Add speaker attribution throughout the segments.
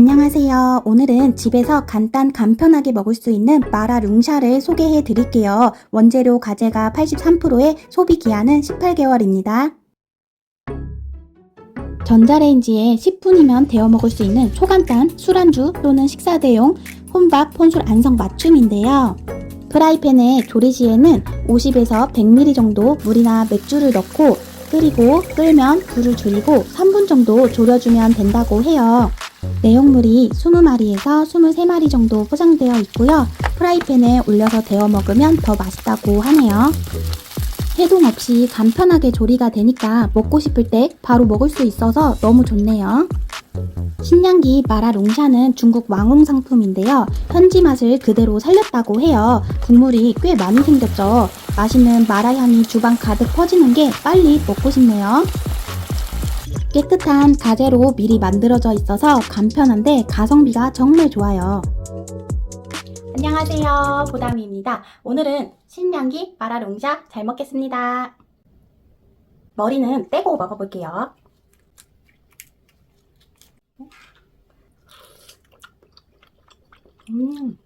Speaker 1: 안녕하세요. 오늘은 집에서 간단 간편하게 먹을 수 있는 마라 룽샤를 소개해 드릴게요. 원재료 가제가 83%에 소비 기한은 18개월입니다. 전자레인지에 10분이면 데워 먹을 수 있는 초간단 술안주 또는 식사 대용 혼밥 혼술 안성 맞춤인데요. 프라이팬에 조리 시에는 50에서 100ml 정도 물이나 맥주를 넣고 끓이고 끓면 불을 줄이고 3분 정도 졸여주면 된다고 해요. 내용물이 20마리에서 23마리 정도 포장되어 있고요. 프라이팬에 올려서 데워 먹으면 더 맛있다고 하네요. 해동 없이 간편하게 조리가 되니까 먹고 싶을 때 바로 먹을 수 있어서 너무 좋네요. 신량기 마라 롱샤는 중국 왕홍 상품인데요. 현지 맛을 그대로 살렸다고 해요. 국물이 꽤 많이 생겼죠. 맛있는 마라 향이 주방 가득 퍼지는 게 빨리 먹고 싶네요. 깨끗한 가재로 미리 만들어져 있어서 간편한데 가성비가 정말 좋아요. 안녕하세요. 보담이입니다. 오늘은 신량기 마라롱샤 잘 먹겠습니다. 머리는 떼고 먹어볼게요. 음.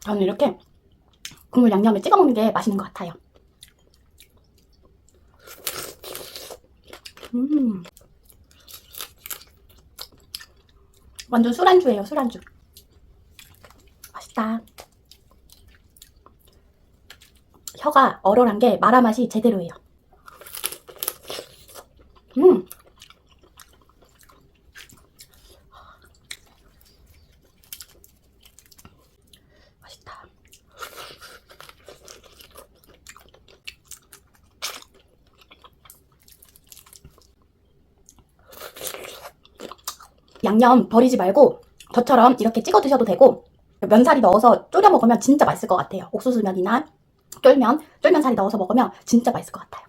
Speaker 1: 저는 이렇게 국물 양념에 찍어 먹는 게 맛있는 것 같아요. 음. 완전 술안주예요, 술안주. 맛있다. 혀가 얼얼한 게 마라 맛이 제대로예요. 음. 양념 버리지 말고 저처럼 이렇게 찍어 드셔도 되고 면사리 넣어서 졸여 먹으면 진짜 맛있을 것 같아요. 옥수수면이나 쫄면, 쫄면사리 넣어서 먹으면 진짜 맛있을 것 같아요.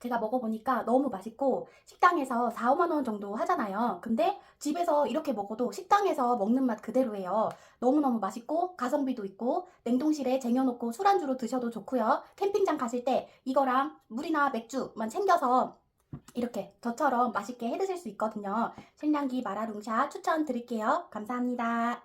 Speaker 1: 제가 먹어보니까 너무 맛있고 식당에서 4, 5만 원 정도 하잖아요. 근데 집에서 이렇게 먹어도 식당에서 먹는 맛 그대로예요. 너무너무 맛있고 가성비도 있고 냉동실에 쟁여놓고 술안주로 드셔도 좋고요. 캠핑장 가실 때 이거랑 물이나 맥주만 챙겨서 이렇게 저처럼 맛있게 해 드실 수 있거든요. 신량기 마라룽샤 추천드릴게요. 감사합니다.